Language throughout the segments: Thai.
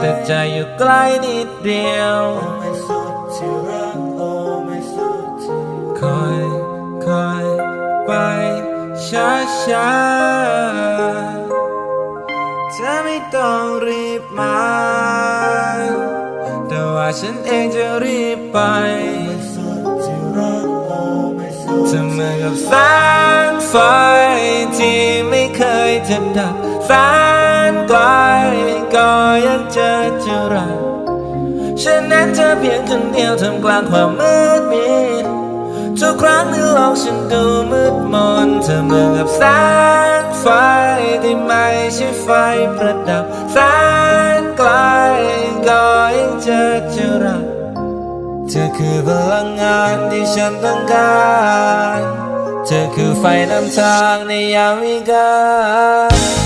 แต่ใจอยู่ใกล้นิดเดียวคอยคอยไปช้าช้าๆเธอไม่ต้องรีบมา แต่ว่าฉันเองจะรีบไปเธอเหมือนกับแสงไฟที่ไม่เคยจะดับแสนไกลก็ยังเจอเจอรักฉันนั้นเธอเพียงคนเดียวท่ามกลางความมืดมิดทุกครั้งที่โลกฉันดูมืดมนเธอเหมือนกับแสงไฟที่ไม่ใช่ไฟประดับแสนไกลก็ยังเจอเจอรักเธอคือพลังงานที่ฉันต้องการเธอคือไฟนำทางในยามวิกาล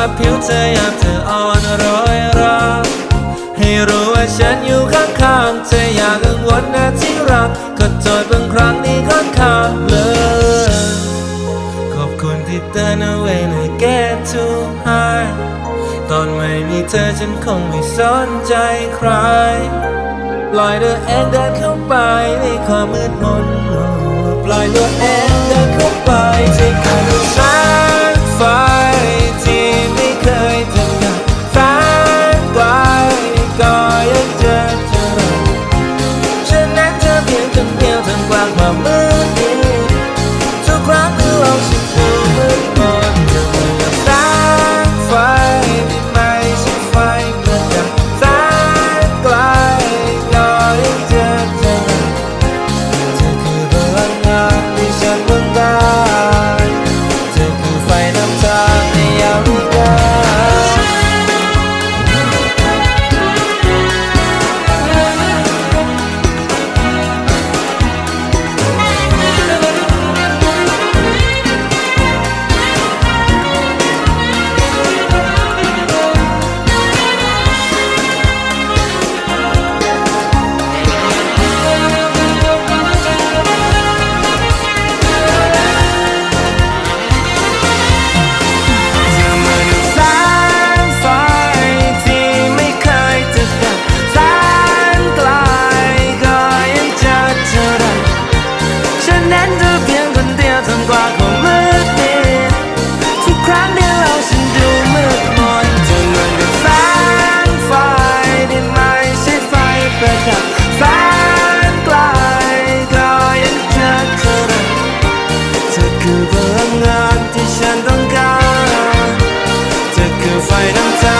ไม่สัมผัสผิวเธอยามเธออ่อนโรยราให้รู้ว่าฉันอยู่ข้างๆเธออย่ากังวลนะที่รักก็โทษบางครั้งนี้ค่อนข้างเลยขอบคุณที่เตือนเอาไว้ใน get to high ตอนไม่มีเธอฉันคงไม่สนใจใครปล่อยตัวเองเดินเข้าไปในความมืดมนปล่อยตัวเองเดินเข้าไป my ที่เราฉันดูมืดมนจะเอนกับแสงไฟที่ไมใช่ไฟประดับแสงไกลก็ยังเจอเธอเธอคือพลังงานที่ฉันต้องการเธอคือไฟนำตา